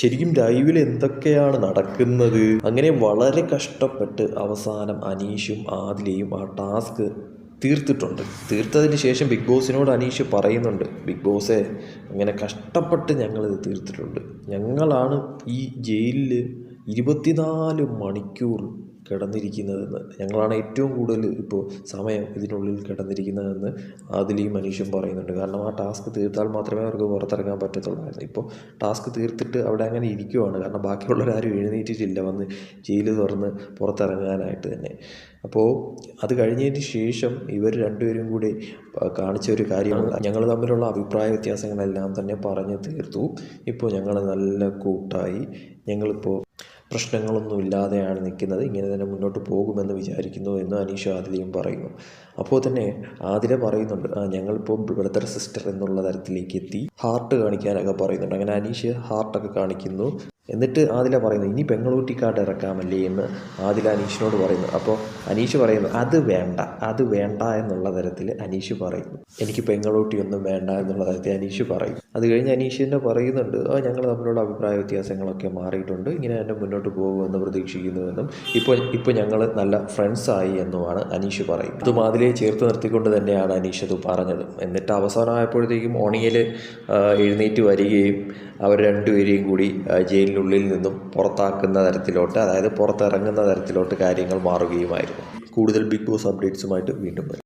ശരിക്കും ലൈവിൽ എന്തൊക്കെയാണ് നടക്കുന്നത്? അങ്ങനെ വളരെ കഷ്ടപ്പെട്ട് അവസാനം അനീഷും ആദിലയും ആ ടാസ്ക് തീർത്തിട്ടുണ്ട്. തീർത്തതിന് ശേഷം ബിഗ് ബോസിനോട് അനീഷ് പറയുന്നുണ്ട് ബിഗ് ബോസെ അങ്ങനെ കഷ്ടപ്പെട്ട് ഞങ്ങളിത് തീർത്തിട്ടുണ്ട്. ഞങ്ങളാണ് ഈ ജയിലിൽ ഇരുപത്തിനാല് മണിക്കൂർ കിടന്നിരിക്കുന്നതെന്ന്. ഞങ്ങളാണ് ഏറ്റവും കൂടുതൽ ഇപ്പോൾ സമയം ഇതിനുള്ളിൽ കിടന്നിരിക്കുന്നതെന്ന് ആദിലിയും മനീഷും പറയുന്നുണ്ട്. കാരണം ആ ടാസ്ക് തീർത്താൽ മാത്രമേ അവർക്ക് പുറത്തിറങ്ങാൻ പറ്റത്തുള്ളായിരുന്നു ഇപ്പോൾ ടാസ്ക് തീർത്തിട്ട് അവിടെ അങ്ങനെ ഇരിക്കുവാണ്. കാരണം ബാക്കിയുള്ളവരാരും എഴുന്നേറ്റിട്ടില്ല വന്ന് ജയിൽ തുറന്ന് പുറത്തിറങ്ങാനായിട്ട് തന്നെ. അപ്പോൾ അത് കഴിഞ്ഞതിന് ശേഷം ഇവർ രണ്ടുപേരും കൂടി കാണിച്ച ഒരു കാര്യമാണ്. ഞങ്ങൾ തമ്മിലുള്ള അഭിപ്രായ വ്യത്യാസങ്ങളെല്ലാം തന്നെ പറഞ്ഞ് തീർത്തു. ഇപ്പോൾ ഞങ്ങൾ നല്ല കൂട്ടായി. ഞങ്ങളിപ്പോൾ പ്രശ്നങ്ങളൊന്നും ഇല്ലാതെയാണ് നിൽക്കുന്നത്. ഇങ്ങനെ തന്നെ മുന്നോട്ട് പോകുമെന്ന് വിചാരിക്കുന്നു എന്ന് അനീഷ് ആദിലയും പറയുന്നു. അപ്പോൾ തന്നെ ആദില പറയുന്നുണ്ട് ആ ഞങ്ങളിപ്പോൾ ബ്രദർ സിസ്റ്റർ എന്നുള്ള തരത്തിലേക്ക് എത്തി. ഹാർട്ട് കാണിക്കാനൊക്കെ പറയുന്നുണ്ട്. അങ്ങനെ അനീഷ് ഹാർട്ടൊക്കെ കാണിക്കുന്നു. എന്നിട്ട് ആദില പറയുന്നു ഇനി പെങ്ങളൂട്ടി കാർഡ് ഇറക്കാമല്ലേ? എന്ന് ആദില അനീഷിനോട് പറയുന്നു. അപ്പോൾ അനീഷ് പറയുന്നു അത് വേണ്ട അത് വേണ്ട എന്നുള്ള തരത്തിൽ അനീഷ് പറയുന്നു. എനിക്ക് പെങ്ങളൂട്ടി ഒന്നും വേണ്ട എന്നുള്ള തരത്തിൽ അനീഷ് പറയും അത് കഴിഞ്ഞ് അനീഷ് തന്നെ പറയുന്നുണ്ട് ഞങ്ങൾ തമ്മിലുള്ള അഭിപ്രായ വ്യത്യാസങ്ങളൊക്കെ മാറിയിട്ടുണ്ട്. ഇങ്ങനെ തന്നെ മുന്നോട്ട് പോകുമെന്ന് പ്രതീക്ഷിക്കുന്നുവെന്നും ഇപ്പോൾ ഇപ്പോൾ ഞങ്ങൾ നല്ല ഫ്രണ്ട്സായി എന്നുമാണ് അനീഷ് പറയുന്നത്. അതും അതിലെ ചേർത്ത് നിർത്തിക്കൊണ്ട് തന്നെയാണ് അനീഷ് അത് പറഞ്ഞത്. എന്നിട്ട് അവസാനമായപ്പോഴത്തേക്കും ഓണിയിൽ എഴുന്നേറ്റ് വരികയും അവർ രണ്ടുപേരെയും കൂടി ആ, ജയിലിനുള്ളിൽ നിന്നും പുറത്താക്കുന്ന തരത്തിലോട്ട് അതായത് പുറത്തിറങ്ങുന്ന തരത്തിലോട്ട് കാര്യങ്ങൾ മാറുകയുമായിരുന്നു. കൂടുതൽ ബിഗ് ബോസ് അപ്ഡേറ്റ്സുമായിട്ട് വീണ്ടും വരും.